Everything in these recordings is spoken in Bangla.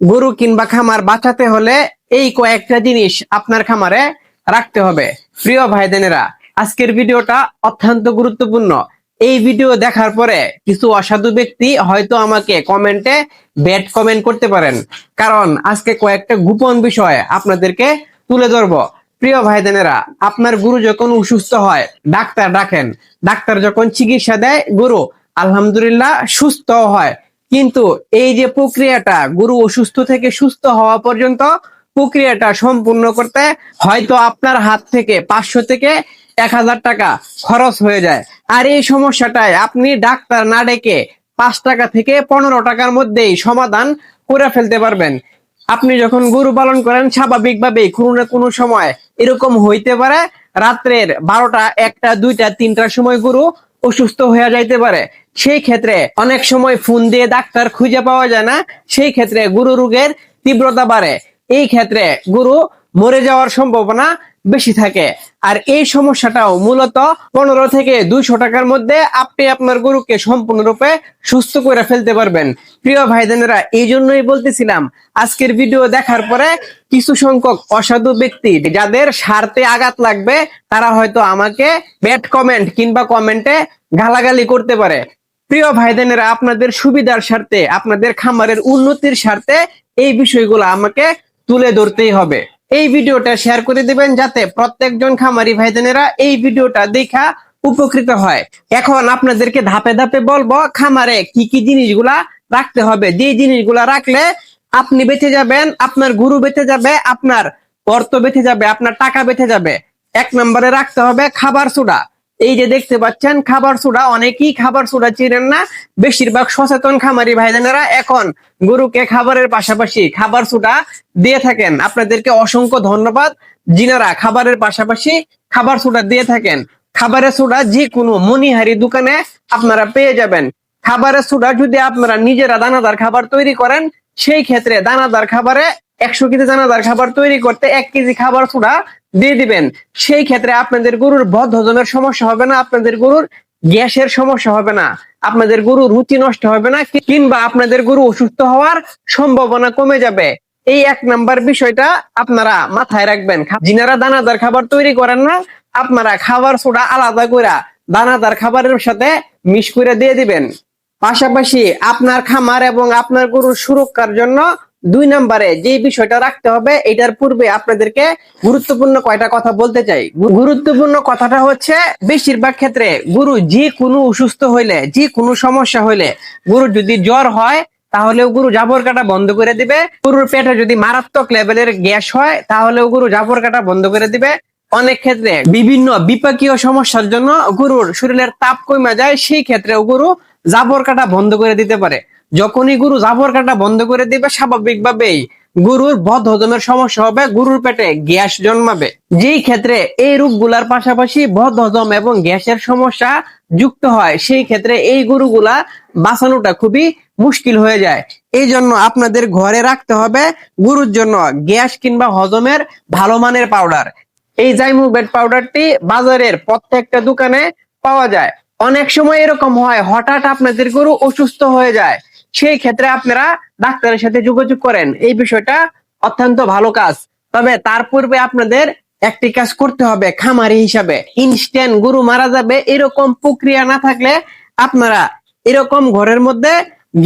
গরু কিংবা খামার বাঁচাতে হলে এই কয়েকটা জিনিস আপনার খামারে রাখতে হবে। প্রিয় ভাইদেনেরা, আজকের ভিডিওটা অত্যন্ত গুরুত্বপূর্ণ। এই ভিডিও দেখার পরে কিছু অসাধু ব্যক্তি হয়তো আমাকে কমেন্টে ব্যাড কমেন্ট করতে পারেন। কারণ আজকে কয়েকটা গোপন বিষয় আপনাদেরকে তুলে ধরবো। প্রিয় ভাইদেনেরা, আপনার গুরু যখন অসুস্থ হয়, ডাক্তার ডাকেন। ডাক্তার যখন চিকিৎসা দেয় গুরু, আলহামদুলিল্লাহ সুস্থ হয়। কিন্তু এই যে প্রক্রিয়াটা গরু অসুস্থ থেকে সুস্থ হওয়া পর্যন্ত প্রক্রিয়াটা সম্পূর্ণ করতে হয়তো আপনার হাত থেকে পাঁচশো থেকে এক হাজার টাকা খরচ হয়ে যায়। আর এই সমস্যাটায় আপনি ডাক্তার না ডেকে পাঁচ টাকা থেকে পনেরো টাকার মধ্যেই সমাধান করে ফেলতে পারবেন। আপনি যখন গরু পালন করেন, স্বাভাবিকভাবেই কোনো না কোনো সময় এরকম হইতে পারে। রাত্রের বারোটা, একটা, দুইটা, তিনটার সময় গরু অসুস্থ হয়ে যাইতে পারে। সেই ক্ষেত্রে অনেক সময় ফোন দিয়ে ডাক্তার খুঁজে পাওয়া যায় না। সেই ক্ষেত্রে গুরু রোগের তীব্রতা বাড়ে। এই ক্ষেত্রে গুরু মরে যাওয়ার সম্ভাবনা বেশি থাকে। আর এই সমস্যাটাও মূলত পনেরো থেকে দুইশো টাকার মধ্যে আপনি আপনার গরুকে সম্পূর্ণরূপে সুস্থ করে ফেলতে পারবেন। প্রিয় ভাইদেনেরা, এই জন্যই বলতেছিলাম, আজকের ভিডিও দেখার পরে কিছু সংখ্যক অসাধু ব্যক্তি যাদের স্বার্থে আঘাত লাগবে, তারা হয়তো আমাকে ব্যাড কমেন্ট কিংবা কমেন্টে গালাগালি করতে পারে। প্রিয় ভাইদেনেরা, আপনাদের সুবিধার স্বার্থে, আপনাদের খামারের উন্নতির স্বার্থে এই বিষয়গুলো আমাকে তুলে ধরতেই হবে। এই ভিডিওটা শেয়ার করে দিবেন যাতে প্রত্যেকজন খামারি ভাইদেনেরা এই ভিডিওটা দেখা উপকৃত হয়। এখন আপনাদেরকে ধাপে ধাপে বলব, খামারে কি কি জিনিসগুলা রাখতে হবে? যে জিনিসগুলা রাখলে আপনি বেঁচে যাবেন, আপনার গুরু বেঁচে যাবে, আপনার অর্থ বেঁচে যাবে, আপনার টাকা বেঁচে যাবে। এক নম্বরে রাখতে হবে খাবার সোডা। এই যে দেখতে পাচ্ছেন, খাবার সোডা অনেকেই খাবার সোডা চিনেন না। বেশিরভাগ সচেতন খামারি ভাই ভাইজানেরা এখন গরুকে খাবারের পাশাপাশি খাবার সোডা দিয়ে থাকেন। আপনাদেরকে অসংখ্য ধন্যবাদ। যিনারা খাবারের পাশাপাশি খাবার সোডা দিয়ে থাকেন, খাবারের সোডা যে কোনো মনিহারি দোকানে আপনারা পেয়ে যাবেন। খাবারের সোডা যদি আপনারা নিজেরা দানাদার খাবার তৈরি করেন, সেই ক্ষেত্রে দানাদার খাবারে একশো কেজি দানাদার খাবার তৈরি করতে এক কেজি খাবার সোডা দিয়ে দিবেন। সেই ক্ষেত্রে আপনাদের গরুর বদ হজমের সমস্যা হবে না, আপনাদের গরুর গ্যাসের সমস্যা হবে না, আপনাদের গরুর রুচি নষ্ট হবে না, কিংবা আপনাদের গরু অসুস্থ হওয়ার সম্ভাবনা কমে যাবে। এই এক নাম্বার বিষয়টা আপনারা মাথায় রাখবেন। যিনারা দানাদার খাবার তৈরি করেন না, আপনারা খাবার সোডা আলাদা করে দানাদার খাবারের সাথে মিশ করে দিয়ে দিবেন। পাশাপাশি আপনার খামার এবং আপনার গরুর সুরক্ষার জন্য দুই নম্বরে যে বিষয়টা রাখতে হবে, এটার পূর্বে আপনাদেরকে গুরুত্বপূর্ণ কয়টা কথা বলতে চাই। গুরুত্বপূর্ণ কথাটা হচ্ছে, বেশিরভাগ ক্ষেত্রে গুরু যে কোনো অসুস্থ হইলে, যে কোনো সমস্যা হইলে গরু যদি জ্বর হয়, তাহলেও গুরু জাবর কাটা বন্ধ করে দিবে। গুরুর পেটে যদি মারাত্মক লেভেলের গ্যাস হয়, তাহলেও গুরু জাবর কাটা বন্ধ করে দিবে। অনেক ক্ষেত্রে বিভিন্ন বিপাকীয় সমস্যার জন্য গুরুর শরীরের তাপ কমে যায়, সেই ক্ষেত্রেও গুরু জাবর কাটা বন্ধ করে দিতে পারে। যখনই গরু জাফর কাটা বন্ধ করে দিবে, স্বাভাবিকভাবেই গরুর বদ হজমের সমস্যা হবে, গরুর পেটে গ্যাস জন্মাবে। যেই ক্ষেত্রে এই রোগগুলার পাশাপাশি বদ হজম এবং গ্যাসের সমস্যা যুক্ত হয়, সেই ক্ষেত্রে এই গরুগুলা বাঁচানোটা খুবই মুশকিল হয়ে যায়। এই জন্য আপনাদের ঘরে রাখতে হবে গরুর জন্য গ্যাস কিংবা হজমের ভালো মানের পাউডার। এই জাইমুবেট পাউডারটি বাজারের প্রত্যেকটা দোকানে পাওয়া যায়। অনেক সময় এরকম হয়, হঠাৎ আপনাদের গরু অসুস্থ হয়ে যায়। সেই ক্ষেত্রে আপনারা ডাক্তারের সাথে যোগাযোগ করেন। এই বিষয়টা অত্যন্ত ভালো কাজ। তবে তার পূর্বে আপনাদের একটি কাজ করতে হবে খামারি হিসাবে। ইনস্ট্যান্ট গরু মারা যাবে এরকম প্রক্রিয়া না থাকলে আপনারা এরকম ঘরের মধ্যে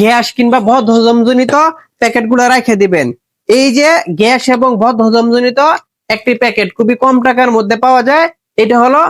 গ্যাস কিংবা বদ হজমজনিত প্যাকেটগুলো রেখে দিবেন। এই যে গ্যাস এবং বদ হজমজনিত একটি প্যাকেট খুবই কম টাকার মধ্যে পাওয়া যায়, এটা হলো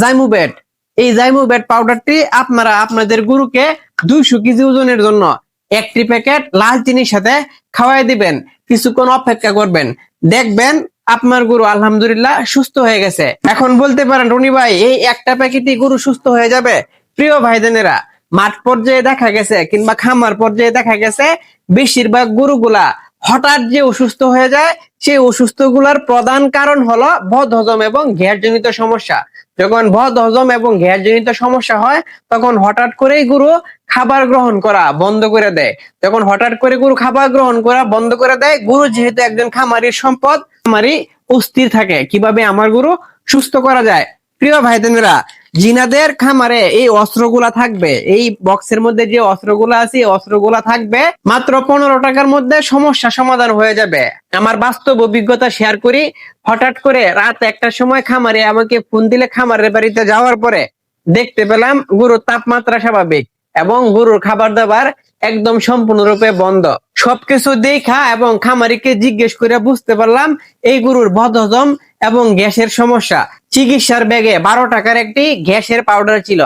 জাইমুবেট এই জাইমুবেট পাউডারটি আপনারা আপনাদের গরুকে দুইশো কেজি ওজনের জন্য একটি প্যাকেট লাল চিনির সাথে খাওয়াই দিবেন। কিছুক্ষণ অপেক্ষা করবেন। দেখবেন আপনার গরু আলহামদুলিল্লাহ সুস্থ হয়ে গেছে। এখন বলতে পারেন, রনি ভাই, এই একটা প্যাকেটই গরু সুস্থ হয়ে যাবে? প্রিয় ভাইদেনেরা, মাঠ পর্যায়ে দেখা গেছে কিংবা খামার পর্যায়ে দেখা গেছে, বেশিরভাগ গরুগুলা হঠাৎ যে অসুস্থ হয়ে যায়, সেই অসুস্থগুলার প্রধান কারণ হলো বদ হজম এবং গ্যাসজনিত সমস্যা। যখন বদ হজম এবং গ্যাসজনিত সমস্যা হয়, তখন হঠাৎ করেই গুরু খাবার গ্রহণ করা বন্ধ করে দেয়। যখন হঠাৎ করে গুরু খাবার গ্রহণ করা বন্ধ করে দেয়, গুরু যেহেতু একজন খামারির সম্পদ, খামারি অস্থির থাকে। কীভাবে আমার গুরু সুস্থ করা যায়? প্রিয় ভাইদেনেরা জিনাদের খামারে এই অস্ত্রগুলা থাকবে। এই বক্সের মধ্যে যে অস্ত্রগুলা আছে, এই অস্ত্রগুলা থাকবে মাত্র পনেরো টাকার মধ্যে সমস্যা সমাধান হয়ে যাবে। আমার বাস্তব অভিজ্ঞতা শেয়ার করি। হঠাৎ করে রাত একটার সময় খামারে আমাকে ফোন দিলে খামারের বাড়িতে যাওয়ার পরে দেখতে পেলাম গরুর তাপমাত্রা স্বাভাবিক এবং গরুর খাবার দাবার একদম সম্পূর্ণরূপে বন্ধ। সবকিছু দেখা এবং খামারিকে জিজ্ঞেস করে বুঝতে পারলাম এই গরুর বদহজম এবং গ্যাসের সমস্যা। চিকিৎসার ব্যাগে বারো টাকার একটি গ্যাসের পাউডার ছিল।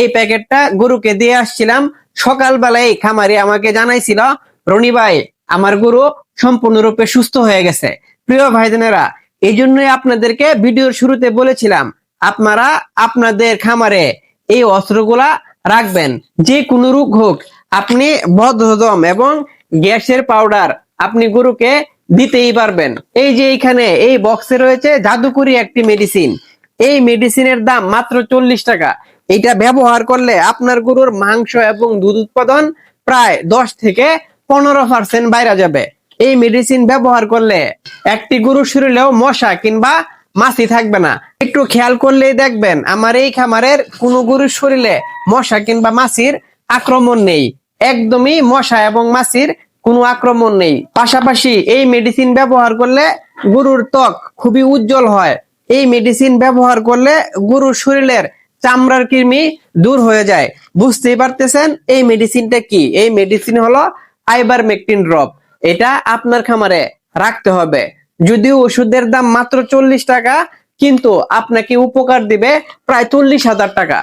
এই প্যাকেটটা গরুকে দিয়ে আসছিলাম। সকালবেলায় খামারি আমাকে জানাইছিল, রনি ভাই, আমার গরু সম্পূর্ণরূপে সুস্থ হয়ে গেছে। প্রিয় ভাইজানেরা এই জন্যই আপনাদেরকে ভিডিওর শুরুতে বলেছিলাম, আপনারা আপনাদের খামারে এই অস্ত্রগুলা রাখবেন। যে কোনো রোগ হোক, আপনি বদহজম এবং গ্যাসের পাউডার আপনি গরুকে দিতেই পারবেন। এই যে এইখানে, এই বক্সে রয়েছে জাদুকরি একটি মেডিসিন এই মেডিসিনের দাম মাত্র চল্লিশ টাকা। এটা ব্যবহার করলে আপনার গরুর মাংস এবং দুধ উৎপাদন প্রায় দশ থেকে পনেরো পার্সেন্ট বাইরে যাবে। এই মেডিসিন ব্যবহার করলে একটি গরুর শরীরেও মশা কিংবা মাছি থাকবে না। একটু খেয়াল করলেই দেখবেন, আমার এই খামারের কোন গরুর শরীরে মশা কিংবা মাছির আক্রমণ নেই। একদমই মশা এবং মাছির কোনো আক্রমণ নেই। পাশাপাশি এই মেডিসিন ব্যবহার করলে গরুর ত্বক খুবই উজ্জ্বল হয়। এই মেডিসিন ব্যবহার করলে গরুর শরীরের চামড়ার কৃমি দূর হয়ে যায়। বুঝতেই পারতেছেন এই মেডিসিনটা কি? এই মেডিসিন হলো আইবারমেকটিন ড্রপ এটা আপনার খামারে রাখতে হবে। যদিও ওষুধের দাম মাত্র চল্লিশ টাকা, কিন্তু আপনাকে উপকার দিবে প্রায় চল্লিশ হাজার টাকা।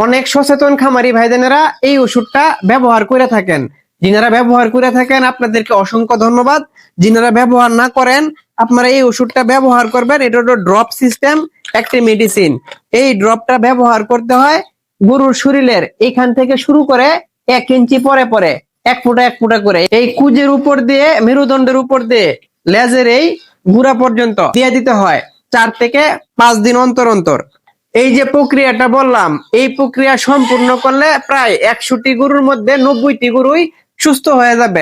অনেক সচেতন খামারি ভাইজানেরা এই ওষুধটা ব্যবহার করে থাকেন। যিনারা ব্যবহার করে থাকেন, আপনাদেরকে অসংখ্য ধন্যবাদ। যিনারা ব্যবহার না করেন, আপনারা এই ওষুধটা ব্যবহার করবেন। এটা হলো ড্রপ সিস্টেম, একটি মেডিসিন। এই ড্রপটা ব্যবহার করতে হয় গরুর শরীরের এখান থেকে শুরু করে এক ইঞ্চি পরে পরে, এক ফুটা এক ফুটা করে। এই কুজের উপর দিয়ে, মেরুদণ্ডের উপর দিয়ে, লেজের এই গুড়া পর্যন্ত দিয়ে দিতে হয় চার থেকে পাঁচ দিন অন্তর অন্তর। এই যে প্রক্রিয়াটা বললাম, এই প্রক্রিয়া সম্পূর্ণ করলে প্রায় একশোটি গরুর মধ্যে নব্বইটি গরুই সুস্থ হয়ে যাবে।